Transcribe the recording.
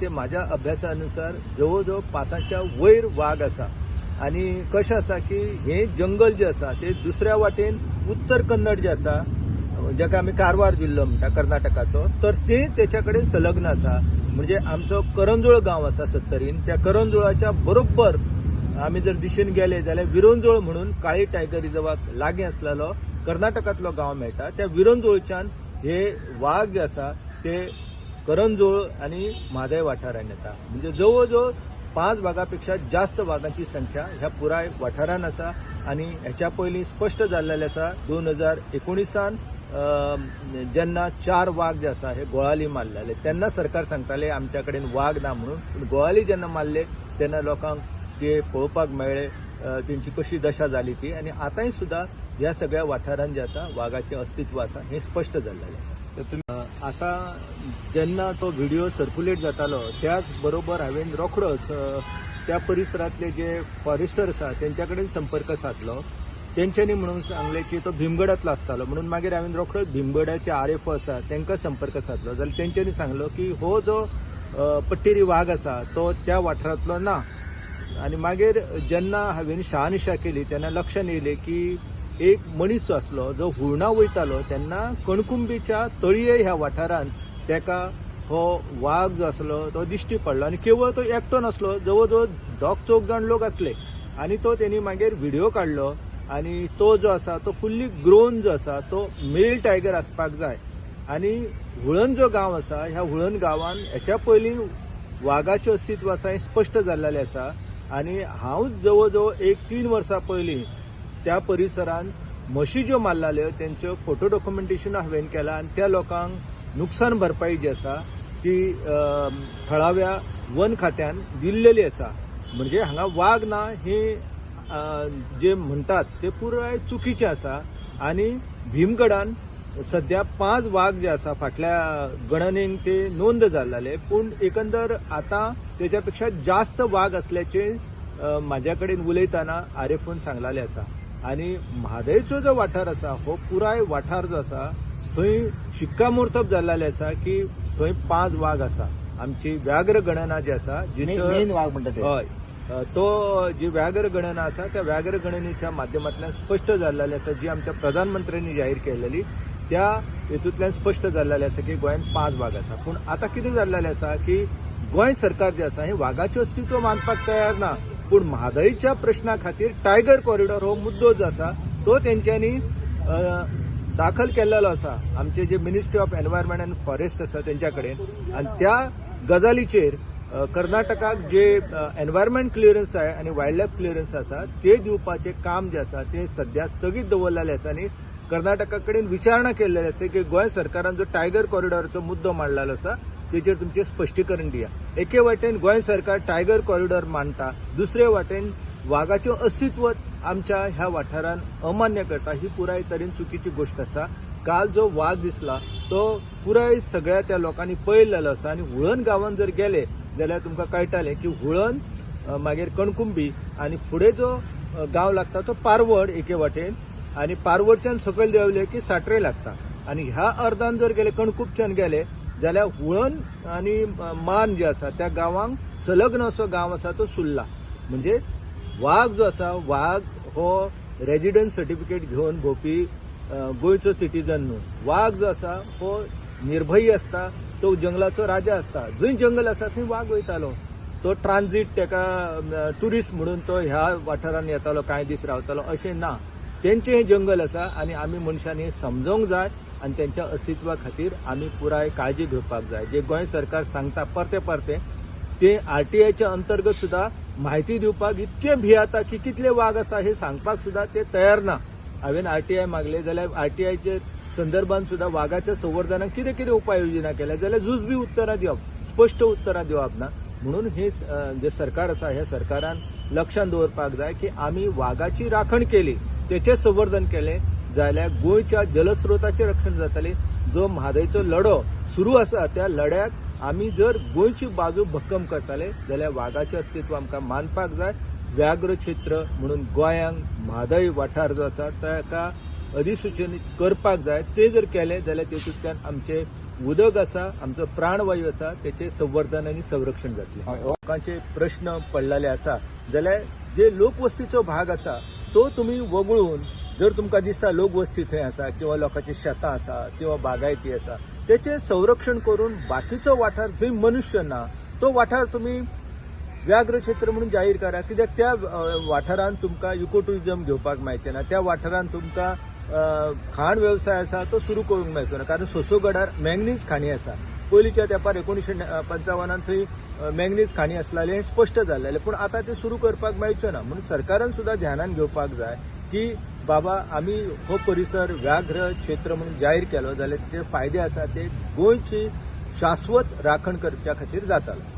ते माझ्या अभ्यासानुसार जवळजवळ पाताच्या वयर वाघ असा. आणि कशें आसा की हे जंगल जे आसा ते दुसऱ्या वाटेन उत्तर कन्नड जे आसा जाका आमी कारवार जिल्लो म्हणटा कर्नाटकाचो तर ते तेच्या कडेन संलग्न आसा म्हणजे आमचो करंजोळ गांव आसा सत्तरीन. त्या करंजोळाच्या बरोबर आमी जर दिशेन गेले जाल्यार विरोंजोळ म्हणून काळी टायगर रिझर्वाक लागीं आसलेलो कर्नाटकांतलो गांव मेळटा. त्या विरोंजोळच्यान हे वाघ जे आसा ते करंजोळ आणि म्हादय वाठारांत येता म्हणजे जवळ जवळ पांच जास्त वाघांची संख्या ह्या पुराय वाठारांत आसा आणि ह्याच्या पयलीं स्पश्ट जाल्लेलें आसा दोन हजार एकोणिसान जेन्ना चार वाघ जे आसा हे गोळाली मारलेले. तेन्ना सरकार सांगताले आमच्या कडेन वाघ ना म्हणून. पूण गोळाली जेन्ना मारले तेन्ना लोकांक ते पळोवपाक मेळ्ळे तेंची कशी दशा जाली ती. आणि आतांय सुद्धा ह्या सगळ्या वाठारांत जे आसा वाघाचें अस्तित्व आसा हें स्पश्ट जाल्लेलें आसा आता जेन्ना तो व्हिडिओ सर्क्युलेट जातालो त्याच बरोबर हांवेन रोखडोच त्या परिसरातले जे फॉरेस्टर आसा तेंच्या कडेन संपर्क साधलो. तेंच्यांनी म्हणून सांगले की तो भिमगडांतलो आसतालो म्हणून मागीर हांवें रोखडोच भिमगडाचे आर एफ आसा तांकां संपर्क साधलो. जाल्यार तेंच्यांनी सांगलो की हो जो पट्टेरी वाघ आसा तो त्या वाठारांतलो ना. आनी मागीर जेन्ना हांवें शहानिशा केली तेन्ना लक्षांत येयलें की एक मनीस जो आसलो जो हुर्णा वयतालो तेन्ना कणकुंबीच्या तळये ह्या वाठारांत तेका हो वाघ जो आसलो तो दिश्टी पडलो. आनी केवळ तो एकटो नासलो जवळ जवळ दोग चौग जाण लोक आसले आनी तो तेणी मागीर व्हिडिओ काडलो आनी तो जो आसा तो फुल्ली ग्रोन जो आसा तो मेल टायगर आसपाक जाय. आनी हुळण जो गांव आसा ह्या हुळण गांवान हेच्या पयलीं वाघाचें अस्तित्व आसा हें स्पश्ट जाल्लेलें आसा. आनी हांव जवळ जवळ एक तीन वर्सां पयलीं त्या परिसरान म्हशी ज्यो मारलेल्यो तेंच्यो फोटो डॉक्युमेंटेशन हांवें केलां आनी त्या लोकांक नुकसान भरपाई जी आसा ती थळाव्या वन खात्यान दिल्लेली आसा. म्हणजे हांगा वाघ ना ही जे म्हणटात ते पुराय चुकीचे आसा. आनी भीमगडान सध्या पांच वाघ जे आसा फाटल्या गणनेक ते नोंद जाल्ले पूण एकंदर आता तेच्या पेक्षा जास्त वाघ असल्याचे अ, म्हाज्या कडेन उलयतना आरेफून सांगलेले आसा. आनी म्हादयचो जो वाठार आसा हो पुराय वाठार जो आसा थंय शिक्कामोर्तब जाल्लेले आसा की थंय पांच वाघ आसा आमची व्याघ्र गणना जी आसा मेन वाघ म्हणतात ते. हय. तो जी व्याघ्र गणना आसा त्या व्याघ्र गणनेच्या माध्यमांतल्यान स्पश्ट जाल्लेली आसा जी आमच्या प्रधानमंत्र्यांनी जाहीर केलेली त्या हेतूंतल्यान स्पश्ट जाल्लेले आसा की गोंयांत पांच वाघ आसा पूण आतां कितें जाल्लेलें आसा की गोंय सरकार जे आसा हें वाघाचें अस्तित्व मानपाक तयार ना. पूण म्हादयच्या प्रश्ना खातीर टायगर कॉरिडॉर हो मुद्दो जो आसा तो तेंच्यांनी दाखल केल्लेलो आसा. आमचे जे ministry of environment and forest आसा तेंच्या कडेन आनी त्या गजालीचेर कर्नाटकाक जे एनवायरमेंट क्लिअरन्स आहे आणि वायल्ड लायफ क्लिअरन्स आसा ते दिवपाचे काम जे आसा ते सध्या स्थगीत दवरलेलें आसा आनी कर्नाटका कडेन विचारणा केल्लेली आसा की गोंय सरकारान जो टायगर कॉरिडॉरचो मुद्दो मांडलेलो आसा तेचेर तुमचे स्पश्टीकरण दिया. एके वाटेन गोंय सरकार टायगर कॉरिडॉर मांडटा दुसरे वाटेन वाघाचें अस्तित्व आमच्या ह्या वाठारांत अमान्य करता ही पुराय तरेन चुकीची गोष्ट आसा. काल जो वाघ दिसला तो पुराय सगळ्या त्या लोकांनी पळयलेलो आसा. आनी हुळण गांवांत जर गेले जाल्यार तुमकां कळटालें की हुळण मागीर कणकुंबी आनी फुडें जो गांव लागता तो पारवड एके वाटेन. आनी पारवडच्यान सकयल देंवले की साठरे लागता. आनी ह्या अर्दान जर गेले कणकुबच्यान गेले जाल्यार हुळण आनी मान जे आसा त्या गांवांक संलग्न असो गांव आसा तो सुर्ला म्हणजे वाघ जो आसा वाघ हो रेजिडन्स सर्टिफिकेट घेवन भोंवपी गोंयचो सिटीजन न्हू. वाघ जो आसा हो निर्भयी आसता तो जंगलाचो राजा आसता जंय जंगल आसा थंय वाघ वयतालो. तो ट्रान्झिट तेका ट्युरिस्ट म्हणून तो ह्या वाठारांत येतालो कांय दीस रावतालो अशें ना. तेंचें हें जंगल आसा आनी आमी मनशांनी समजोंक जाय आनी तेंच्या अस्तित्वा खातीर आमी पुराय काळजी घेवपाक जाय. जे गोंय सरकार सांगता परते परते ते आरटीआयच्या अंतर्गत सुद्धा माहिती दिवपाक इतके भियाता की कितले वाघ आसा हे सांगपाक सुद्धा ते तयार ना. हांवेन आरटीआय मागले जाल्यार आरटीआयचे संदर्भात सुद्धा वाघाच्या संवर्धनाक कितें कितें उपाययोजना केल्या जाल्यार जुजबी उत्तरां दिवप स्पश्ट उत्तरां दिवप ना. म्हणून हे जे सरकार आसा ह्या सरकारान लक्षात दवरपाक जाय की आमी वाघाची राखण केली. तेचें संवर्धन केलें. जाल्यार गोंयच्या जलस्रोताचे रक्षण जाताले जो म्हादयचो लढो सुरू आसा त्या लढ्याक आमी जर गोंयची बाजू भक्कम करताले जाल्यार वाघाचें अस्तित्व आमकां मानपाक जाय. व्याघ्र क्षेत्र म्हणून गोंयांक म्हादय वाठार जो आसा ताका अधिसूचीत करपाक जाय. ते जर केले जाल्यार तेतूंतल्यान आमचे उदक आसा आमचो प्राणवायू आसा तेचे संवर्धन आनी संरक्षण जातलें. हो. लोकांचे प्रश्न पडलेले आसा. जाल्यार जे लोकवस्तीचो भाग आसा तो तुमी वगळून जर तुमकां दिसता लोकवस्ती थंय आसा किंवा लोकांची शेतां आसा किंवा बागायती आसा तेचें संरक्षण करून बाकीचो वाठार जंय मनुष्य ना तो वाठार तुमी व्याघ्र क्षेत्र म्हणून जाहीर करा. कित्याक त्या वाठारांत तुमकां इको टुरिजम घेवपाक मेळचें ना. त्या वाठारांत तुमकां खाण वेवसाय आसा तो सुरू करूंक मेळचो ना. कारण सोसोगडार मँगनीज खाणी आसा पयलींच्या तेंपार एकोणीशे पंचावनान थंय मँगनीज खाणी आसलेले हें स्पश्ट जाल्लें पूण आतां ते सुरू करपाक मेळच्यो ना. म्हणून सरकारान सुद्दां ध्यानान घेवपाक जाय की बाबा आमी हो परिसर व्याघ्र क्षेत्र म्हणून जाहीर केलो. जाल्यार जे फायदे आसा ते गोंयची शाश्वत राखण करच्या खातीर जातालो.